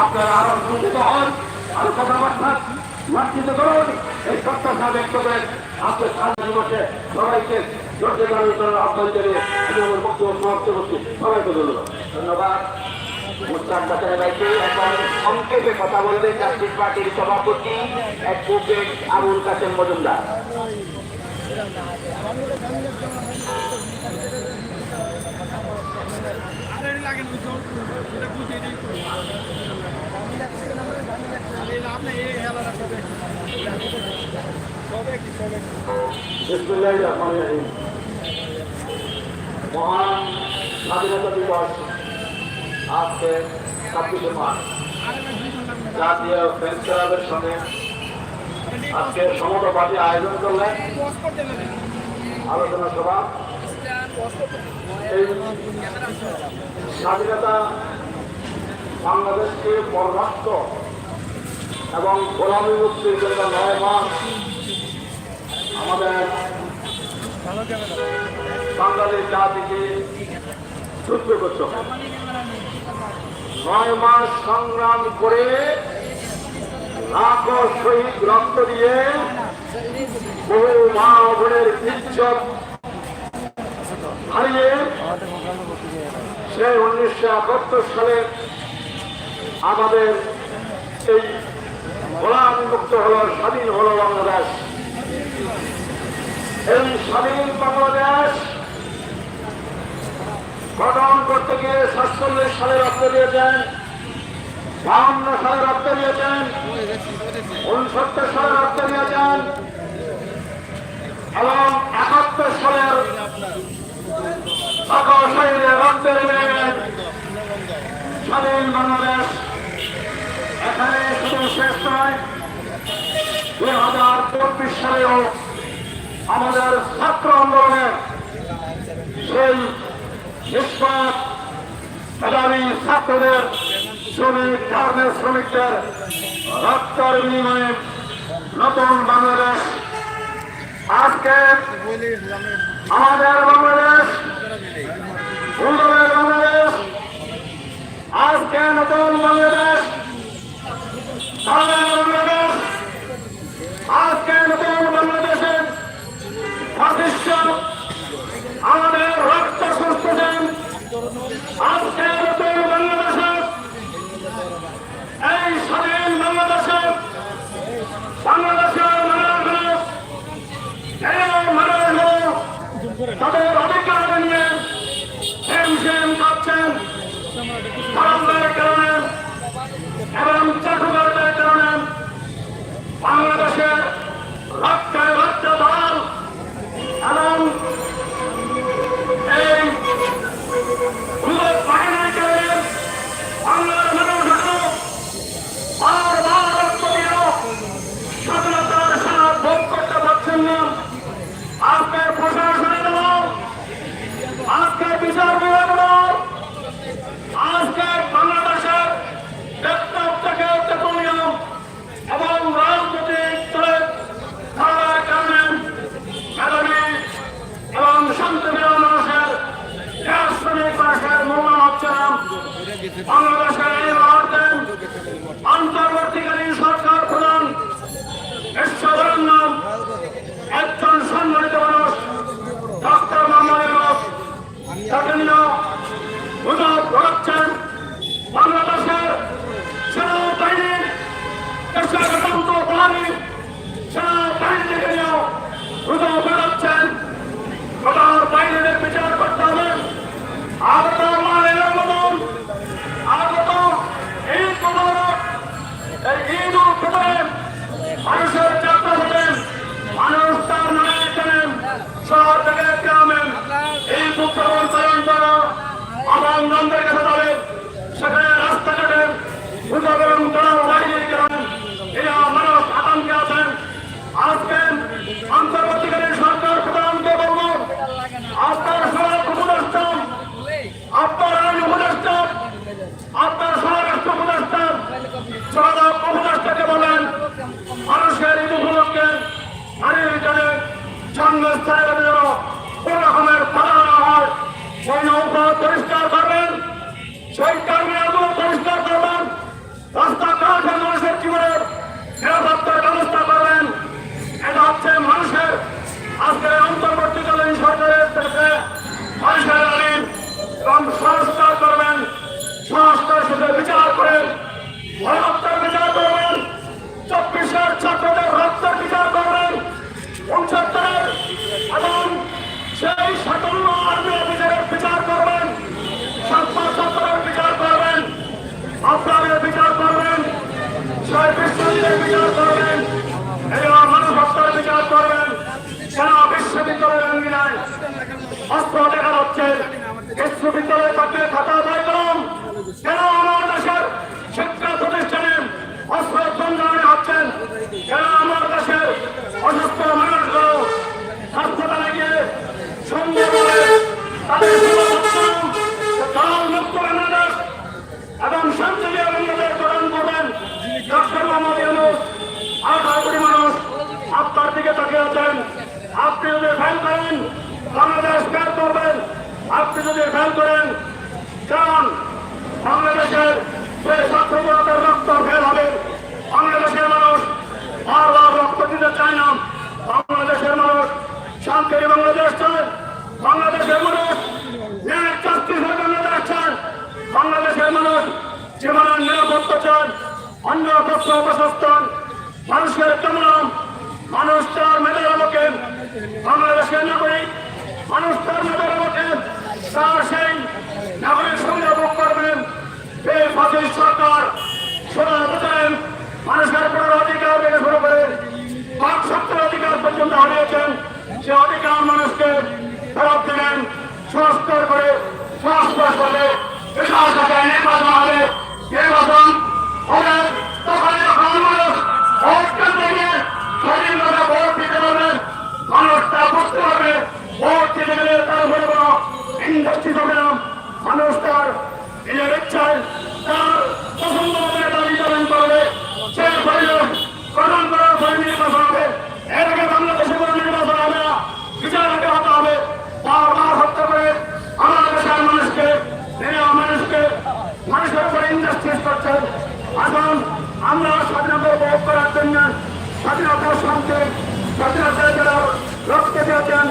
আপনারা আরও সংযত হন আরও কথাবার্তা মার্জিত করুন। এই প্রত্যাশা ব্যক্ত করেন আপনার স্বাধীন দিবসে সবাইকে জোরদার আলোচনার আহ্বান জানিয়ে আমি আমার বক্তব্য সমাপ্ত করছি। সবাইকে ধন্যবাদ। ধন্যবাদ। মুস্তাক পার্টির সভাপতি, অ্যাডভোকেট আবুল কাসেম মজুমদার। মহান স্বাধীনতা দিবস আজকে ছাব্বিশে মার্চ। জাতীয় প্রেস ক্লাবের সঙ্গে আজকে সমগ্র পার্টি আয়োজন করলেন। আলোচনা সভা। স্বাধীনতা বাংলাদেশকে পররাষ্ট্র এবং গোলামী মুক্তির জন্য নয় মাস আমাদের বাঙালি জাতিকে যুদ্ধ করতে নয় মাস সংগ্রাম করে লাখো শহীদ রক্ত দিয়ে বহু মা বোনের ইজ্জত হারিয়ে সেই উনিশশো একাত্তর সালে আমাদের এই গোলাম মুক্ত হলো, স্বাধীন হলো বাংলাদেশ। এই স্বাধীন বাংলাদেশ গঠন করতে গিয়ে সাতচল্লিশ সালে রক্ত দিয়েছেন, বাহান্ন সালে রক্ত দিয়েছেন, উনসত্তর সালে রক্ত দিয়েছেন এবং একাত্তর সালের সকল শহীদে রক্ত দিলেন স্বাধীন বাংলাদেশ, এখানে দুই হাজার চব্বিশ সালেও আমাদের ছাত্র সেই নিষ্পাত মেধাবী ছাত্রদের, শ্রমিক গার্মেন্ট শ্রমিকদের রক্তের বিনিময়ে নতুন বাংলাদেশ। আজকে আমাদের বাংলাদেশ বাংলাদেশ আজকে নতুন বাংলাদেশ বাংলাদেশ আজকে নতুন বাংলাদেশের প্রতিষ্ঠ আমাদের রক্ত সুস্থেন আজকে নতুন বাংলাদেশে এই স্বাধীন বাংলাদেশে বাংলাদেশের মানুষগুলো এই মানুষগুলো তাদের অধিকার নিয়ে হেম সেম পাচ্ছেন ধর্মের কারণে এবং চাকুবাদের কারণে বাংলাদেশের রক্তে রক্ত দল এবং এই ভারত বাহিনীর কারণে বাংলার মানুষগুলো বারবার রক্ত দিয়েও স্বাধীনতার স্বাদ ভোগ করতে পারছেন না আজকে প্রশাসনের দল আজকে বিচার বিভাগ দল আজকে বাংলাদেশের ডেস্কটপ থেকে পেট্রোলিয়াম এবং রাজনৈতিক দলের ধারার কারণে মেধাবী এবং শান্তিপ্রিয় মানুষের গ্যাস শ্রমিক মানুষের মূল্য হচ্ছে না বাংলাদেশের দুঃখবন পালন করা আমার নন্দের কাছে যাবে। সেখানে রাস্তাঘাটে উদ্ভাবন করা বাহিনীর কারণে এরা মানুষ আতঙ্কে আজকে অন্তর্বর্তীকালীন সরকার প্রধানকে বলব আপনার সবার উপদেষ্টা আপনার আইন উপদেষ্টা আপনার স্বরাষ্ট্র উপদেষ্টা সদা উপদেষ্টাকে বলেন মানুষের ঈদ উপলক্ষে হারিয়ে গেলে জন্মস্থানের যেন কোন রকমের বাধা না হয় সেই নৌকা পরিষ্কার করবেন সেই টার্মিনালগুলো পরিষ্কার করবেন আপনাদের বিচার করবেন সেই বিশ্বজিতের বিচার করবেন এবং মানুষ হত্যার বিচার করবেন কেন বিশ্ববিদ্যালয়ের অঙ্গিনায় অস্ত্র দেখা যাচ্ছে বিশ্ববিদ্যালয়ের পাশে খাতা দায় করুন। কেন আমার দেশের শিক্ষা প্রতিষ্ঠানে অস্ত্র সন্ধানে হচ্ছেন কেন আমার দেশের অসুস্থ মানুষগুলো হাসপাতালে গিয়ে বাংলাদেশ প্রদান করবেন। মানুষ আপনার দিকে তাকিয়ে আছেন। আপনি যদি ফেল করেন, বাংলাদেশ ফেল করবেন। আপনি যদি ফেল করেন, কারণ বাংলাদেশের যে স্বার্থপরতার রক্ত ফেল হবে, বাংলাদেশের মানুষ বারবার রক্ত দিতে চায় না। বাংলাদেশের মানুষ শান্তির বাংলাদেশ চায়, বাংলাদেশের মানুষ ন্যায় বাংলাদেশ চায়, বাংলাদেশের মানুষ জীবনের নিরাপত্তা চান অন্য তথ্য প্রশাসন মানুষের কেমন মানুষ তার মেধার আলোকে বাংলাদেশের নাগরিক, মানুষ তার মেধার তার সেই নাগরিক সুবিধা করবেন। ফাঁসির সরকার সোনা বছরের মানুষের পুরো অধিকার থেকে শুরু করে বাক সত্তর অধিকার পর্যন্ত হারিয়েছেন। সে অধিকার মানুষকে ফেরত দেবেন সংস্কার করে সংস্কার করে বিশাল টাকায় নির্বাচন হবে। নির্বাচন হবে তখন যখন মানুষ ভোট কেন্দ্রে গিয়ে স্বাধীনভাবে ভোট দিতে পারবেন মানুষ তা বুঝতে পারবে ভোট দিতে গেলে তার উপরে কোনো ইন্ডাস্ট্রি হবে না মানুষ তার নিজের ইচ্ছায় তার পছন্দ মতো নেতা নির্বাচন করবে সে পরিবেশ প্রদান করার পরে নির্বাচন হবে এর আগে বাংলাদেশে কোনো নির্বাচন হবে না বিচার আগে হতে হবে বারবার হত্যা করে আমার দেশের মানুষকে নিরীহ মানুষকে মানুষের উপরে ইন্ডাস্ট্রিজ করছেন এখন আমরা স্বাধীনতা উপভোগ করার জন্য স্বাধীনতার সঙ্গে স্বাধীনতা যারা রক্ত দিয়েছেন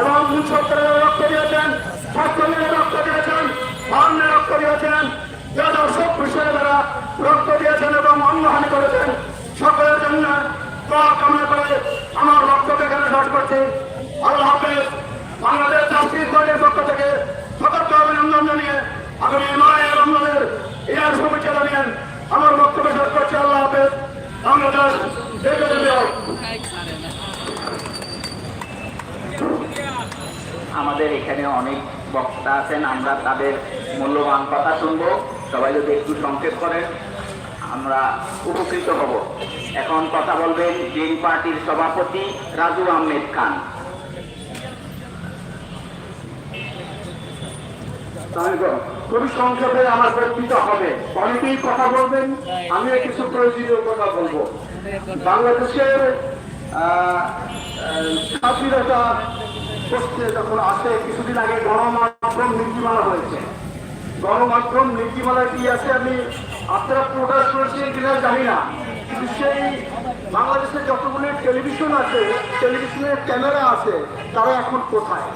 এবং সত্তরের রক্ত দিয়েছেন, ছাত্রলীগের রক্ত দিয়েছেন বাহান্নের রক্ত দিয়েছেন দু হাজার চব্বিশ সালে যারা রক্ত দিয়েছেন এবং অঙ্গহানি করেছেন, সকলের জন্য কামনা করে আমার রক্তকে এখানে শেষ করছি। আল্লাহ হাফেজ, বাংলাদেশ জাতীয় দলের পক্ষ থেকে সতর্ক অভিনন্দন জানিয়ে আগামী নয় রমজানের ইয়ার শুভেচ্ছা জানিয়ে আমার বক্তব্য শেষ করছি আল্লাহ হাফেজ। দেবে আমাদের এখানে অনেক বক্তা আছেন আমরা তাদের মূল্যবান কথা শুনব। সবাই যদি একটু সংক্ষেপ করেন আমরা উপকৃত হব। এখন কথা বলবেন গ্রিন পার্টির সভাপতি রাজু আহমেদ খান। তাহলে খুবই সংক্ষেপে আমার বক্তৃতা হবে। অনেকেই কথা বলবেন, আমিও কিছু প্রয়োজনীয় কথা বলব। বাংলাদেশের স্বাধীনতা যখন আসে, কিছুদিন আগে গণমাধ্যম নীতিমালা হয়েছে। গণমাধ্যম নীতিমালা কি আছে আমি আপনারা প্রকাশ করেছেন কিনা জানি না। কিন্তু সেই বাংলাদেশে যতগুলো টেলিভিশন আছে, টেলিভিশনের ক্যামেরা আছে, তারা এখন কোথায়?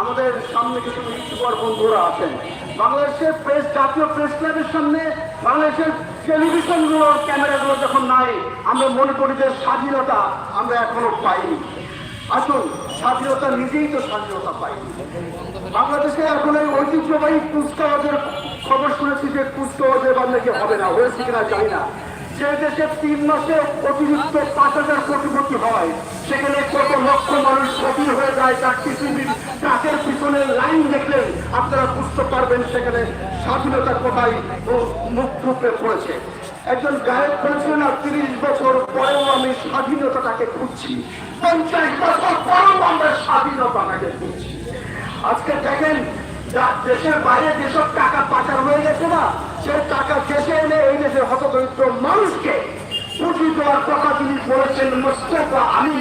আমাদের সামনে কিছু ইউটিউবার বন্ধুরা আছেন। বাংলাদেশের প্রেস জাতীয় প্রেস ক্লাবের সামনে বাংলাদেশের টেলিভিশনগুলোর ক্যামেরাগুলো যখন নাই, আমরা মনে করি যে স্বাধীনতা আমরা এখনও পাইনি। আসুন, স্বাধীনতা নিজেই তো স্বাধীনতা পাইনি। বাংলাদেশে এখন এই ঐতিহ্যবাহী কুচকাওয়াজের খবর শুনেছি যে কুচকাওয়াজের বাংলাকে হবে না, হয়েছে কিনা জানি না। যে দেশে তিন মাসে অতিরিক্ত পাঁচ হাজার কোটিপতি হয়, সেখানে কত লক্ষ মানুষ ক্ষতি হয়ে যায় তার পৃথিবীর ট্রাকের পিছনে লাইন দেখলে আপনারা বুঝতে পারবেন সেখানে স্বাধীনতা কোথায় মুখ টুকরে পড়েছে। একজন গায়ক বলেছিল না তিরিশ বছর পরেও আমি স্বাধীনতাটাকে খুঁজছি। পঞ্চাশ বছর পরেও আমরা স্বাধীনতাটাকে খুঁজছি। আজকে দেখেন দেশের বাইরে যেসব টাকা পাচার হয়ে গেছে না সে টাকা দেশে এনে এই দেশের হতদরিদ্র মানুষকে পুঁজি দেওয়ার কথা তিনি বলেছেন মোস্তফা আলী,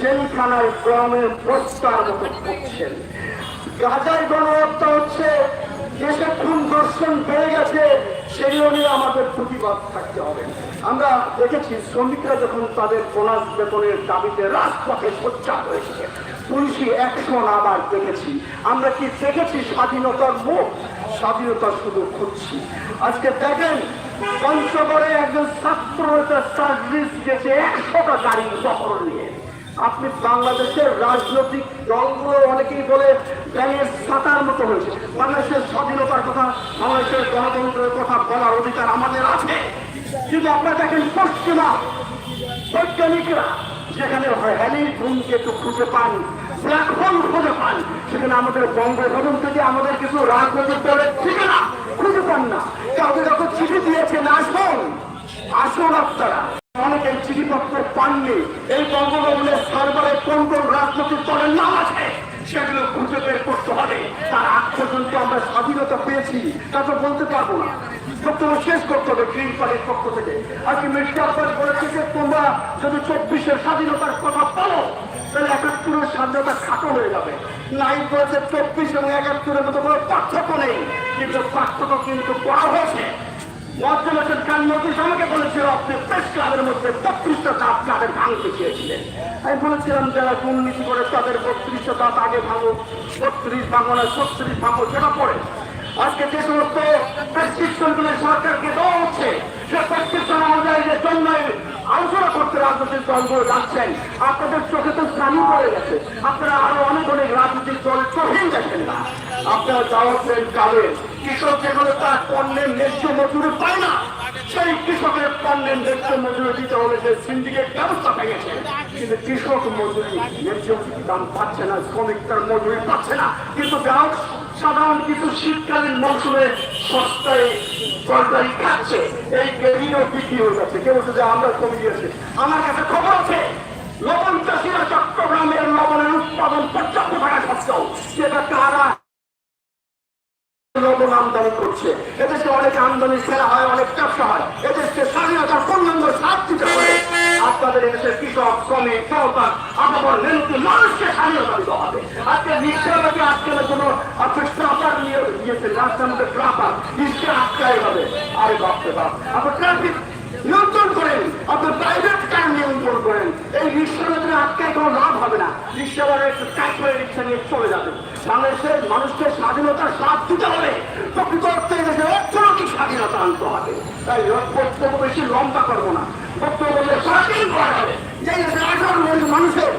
জেলখানায় গ্রামে বস্তার মতো করছেন। গাজায় গণহত্যা হচ্ছে, দেশে খুন দর্শন বেড়ে গেছে সেগুলো নিয়ে আমাদের প্রতিবাদ থাকতে হবে। আমরা দেখেছি, শ্রমিকরা যখন তাদের বোনাস বেতনের দাবিতে রাজপথে সোচ্চার হয়েছে পুলিশি অ্যাকশন আবার দেখেছি। আমরা কি দেখেছি স্বাধীনতার মুখ? স্বাধীনতা শুধু খুঁজছি। আজকে দেখেন, পঞ্চগড়ে একজন ছাত্র সার্ভিস গেছে একশোটা গাড়ি বহর নিয়ে। আপনি বাংলাদেশের রাজনৈতিক দলগুলো অনেকেই বলে ব্যাঙের সাঁতার মতো হয়েছে। বাংলাদেশের স্বাধীনতার কথা, বাংলাদেশের গণতন্ত্রের কথা বলার অধিকার আমাদের আছে। কিন্তু আপনারা দেখেন পশ্চিমা বৈজ্ঞানিকরা যেখানে হ্যালি ধূমকেতু খুঁজে পান হোল খুঁজে পান সেখানে আমাদের বঙ্গভবন থেকে আমাদের কিছু রাজনৈতিক দলের ঠিকানা খুঁজে পান না। কাউকে কাউকে চিঠি দিয়েছেন, আসুন আসুন আপনারা। অনেকে চিঠিপত্র পাননি। এই বঙ্গভবনের সার্ভারে কোন কোন রাজনৈতিক দলের নাম আছে, সেগুলো খুঁজে বের করতে হবে। তার আগ পর্যন্ত আমরা স্বাধীনতা পেয়েছি, তা তো বলতে পারব না। শেষ করতে হবে গ্রিন পার্টির পক্ষ থেকে। আজকে মির্জা আব্বাস বলেছে যে, তোমরা যদি চব্বিশের স্বাধীনতার কথা বলো তাহলে একাত্তরের স্বাধীনতা খাটো হয়ে যাবে। নাই বলেছে চব্বিশ এবং একাত্তরের মতো কোনো পার্থক্য নেই। কিন্তু পার্থক্য কিন্তু করা হয়েছে। মজ্জুল হোসেন খান নোটিশ আমাকে বলেছিল, আপনি প্রেস ক্লাবের মধ্যে বত্রিশটা দাঁত কাদের ভাঙতে চেয়েছিলেন আমি বলেছিলাম, যারা দুর্নীতি করে তাদের বত্রিশটা দাঁত আগে ভাঙো। বত্রিশ ভাঙো না, ছত্রিশ ভাঙো, সেটা পড়ে আজকে যে সমস্ত প্রেসক্রিপশনগুলো সরকারকে দেওয়া হচ্ছে, সে প্রেসক্রিপশন অনুযায়ী যে জন্য আলোচনা করতে রাজনৈতিক দলগুলো যাচ্ছেন। আপনাদের চোখে তো স্থানীয় পড়ে গেছে। আপনারা আরও অনেক অনেক রাজনৈতিক দল চোখেই দেখেন না। আপনারা যাওয়াচ্ছেন কালের কৃষক যেগুলো তার পণ্যের ন্যায্য মজুরি পায় না, সেই কৃষকের পণ্যের ন্যায্য মজুরি দিতে হলে যে সিন্ডিকেট ব্যবস্থা পেয়েছে কিন্তু কৃষক মজুরি, ন্যায্য দাম পাচ্ছে না, শ্রমিক তার মজুরি পাচ্ছে না। কিন্তু গ্রাহক সাধারণ কিছু শীতকালীন মৌসুমে সস্তায় তরকারি খাচ্ছে। এই গেরিও বিক্রি হয়ে যাচ্ছে। কেউ বলছে যে আমরা কমে গিয়েছে। আমার কাছে খবর আছে লবণ চাষিরা চট্টগ্রামের লবণের উৎপাদন পর্যাপ্ত থাকা সত্ত্বেও সেটা কারা লবণ আমদানি করছে? এদেশে অনেক আমদানি ফেরা হয়, অনেক ব্যবসা হয়। এদেশকে স্বাধীনতার পূর্ণাঙ্গ সাথ দিতে আপনাদের এদেশের কৃষক, শ্রমিক সরকার আবার মেহনতি মানুষকে স্বাধীনতা দিতে হবে। আজকে নিশ্চয়ই আজকে কোনো আপনি নিয়ে গিয়েছেন রাস্তার মধ্যে ট্রাপার নিশ্চয় আটকায় হবে। আরে ভাবতে পার আপনি ট্রাফিক নিয়ন্ত্রণ করেন, আপনি প্রাইভেট কার নিয়ন্ত্রণ করেন। এই মধ্যে আটকায় কোনো লাভ হবে না। রিক্সাওয়ালা একটু কাজ করে রিক্সা নিয়ে চলে যাবে বাংলাদেশের মানুষকে স্বাধীনতার স্বাদ দিতে হবে। প্রকৃত অর্থে এদেশে অর্থনৈতিক স্বাধীনতা আনতে হবে? তাই বক্তব্য বেশি লম্বা করব না। বক্তব্য বললে সারাদিন করা হবে। যে দেশে আঠারো কোটি মানুষের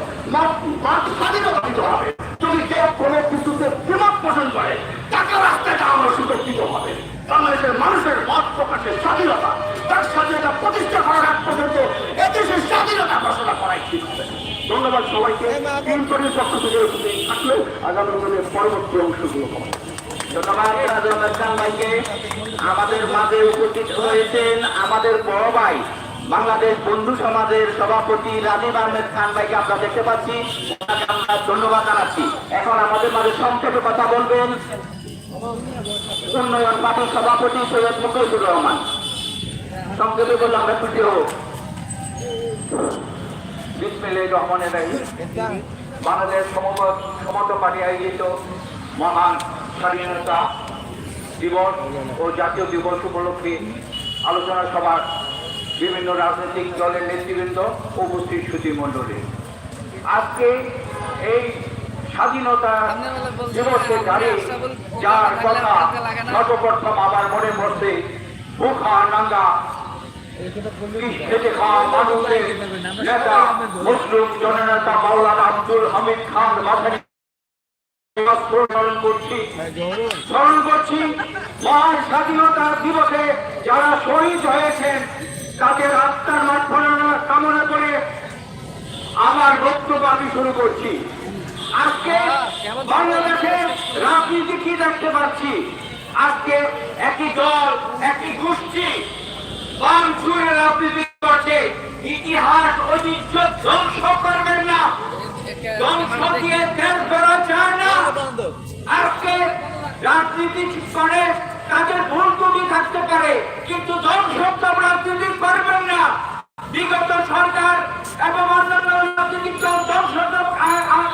স্বাধীনতা দিতে হবে। যদি কেউ কোনো কিছুতে বিমত পোষণ করে টাকা রাস্তাটা আমরা সুযোগ দিতে হবে। বাংলাদেশের মানুষের মত প্রকাশের স্বাধীনতা তার স্বাধীনতা প্রতিষ্ঠা করার আগ পর্যন্ত এদেশের স্বাধীনতা ঘোষণা করাই ঠিক হবে। ধন্যবাদ সবাইকে। তিন কোটির পক্ষ থেকে থাকলেও আগামী দিনের পরবর্তী অংশগুলো পাবো আমাদের মাঝে উপস্থিত হয়েছেন আমাদের বড় ভাই, বাংলাদেশ বন্ধু সমাজের সভাপতি রাজীব আহমেদ খান ভাইকে আমরা দেখতে পাচ্ছি। আমরা ধন্যবাদ জানাচ্ছি। এখন আমাদের মাঝে সংক্ষেপে কথা বলবেন উন্নয়ন পার্টির সভাপতি সৈয়দ মুখলিসুর রহমান। সংক্ষেপে বললে আমরা খুশি হব। রহমানের বাংলাদেশ সমত পার্টি আয়োজিত মহান স্বাধীনতা দিবস ও জাতীয় দিবস উপলক্ষে আলোচনা সভার বিভিন্ন রাজনৈতিক দলের নেতৃবৃন্দ উপস্থিত সুধী মণ্ডলী আজকে এই স্বাধীনতা দিবসে দাঁড়িয়ে যার কথা সর্বপ্রথম আমার মনে পড়ছে বুখা নাঙ্গা মানুষের নেতা, মুসলিম জননেতা মাওলানা আব্দুল হামিদ খান স্বাধীনতা দিবসে যারা শহীদ হয়েছেন, তাদের আত্মার মাধ্যমে কামনা করে আমার বক্তব্য শুরু করছি। আজকে বাংলাদেশে রাজনীতি কি দেখতে পাচ্ছি? আজকে একই দল, একই গোষ্ঠী রাজনীতি করে, তাদের ভুল ত্রুটি থাকতে পারে, কিন্তু ধ্বংসত্ব রাজনীতি করবেন না। বিগত সরকার এবং অন্যান্য রাজনৈতিক দল ধ্বংসত্ব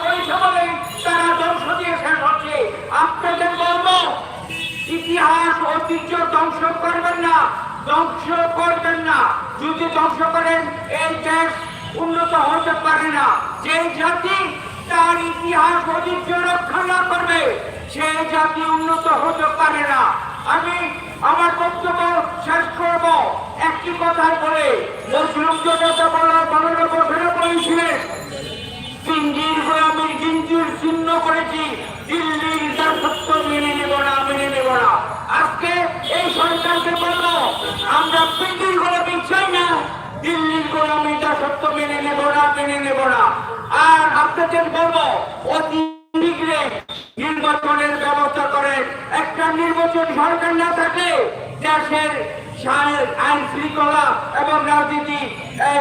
করেছে বলেই তারা ধ্বংস দিয়ে শেষ হচ্ছে। আপনাদের বলব, ইতিহাস, ঐতিহ্য ধ্বংস করবেন না, ধ্বংস করবেন না। যদি ধ্বংস করেন, এই দেশ উন্নত হতে পারে না। যে জাতি তার ইতিহাস ঐতিহ্য রক্ষা না করবে সেই জাতি উন্নত হতে পারে না। আমি আমার বক্তব্য শেষ করব। একটি কথাই বলে, মুসলিম জনতা বলার আজকে এই আমরা পিঞ্জির গোলামি চাই না। ব্যবস্থা করে একটা নির্বাচন সরকার এবং রাজনীতি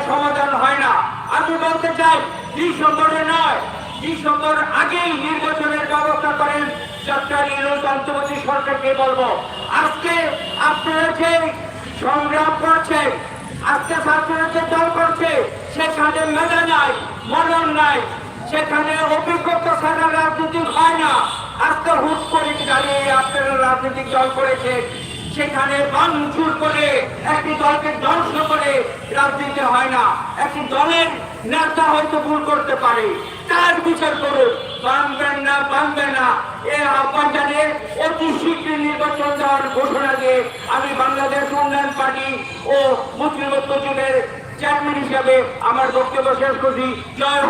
সমাধান হয় না। আমি বলতে চাই, ডিসেম্বরে নয়, ডিসেম্বর আগেই নির্বাচনের ব্যবস্থা করেন ডক্টর অন্তর্বর্তী সরকারকে বলব। আজকে আপনারা যে সংগ্রাম করছেন আজকে ছাত্ররা যে দল করছে, সেখানে মেধা নাই মনন নাই, সেখানে অভিজ্ঞতা ছাড়া রাজনীতি হয় না। আজকে হুট করে দাঁড়িয়ে আপনারা রাজনৈতিক দল করেছে সেখানে ভাঙচুর করে একটি দলকে ধ্বংস করে রাজনীতি হয় না। একটি দলের নেতা হয়তো ভুল করতে পারে। তার বিচার করুক। বানবেন না বানবে না। এ আহ্বান জানিয়ে অতি শীঘ্র নির্বাচন দেওয়ার ঘোষণা দিয়ে আমি বাংলাদেশ উন্নয়ন পার্টি ও মুসলিম ঐক্য চেয়ারম্যান হিসাবে আমার বক্তব্য শেষ করছি। জয়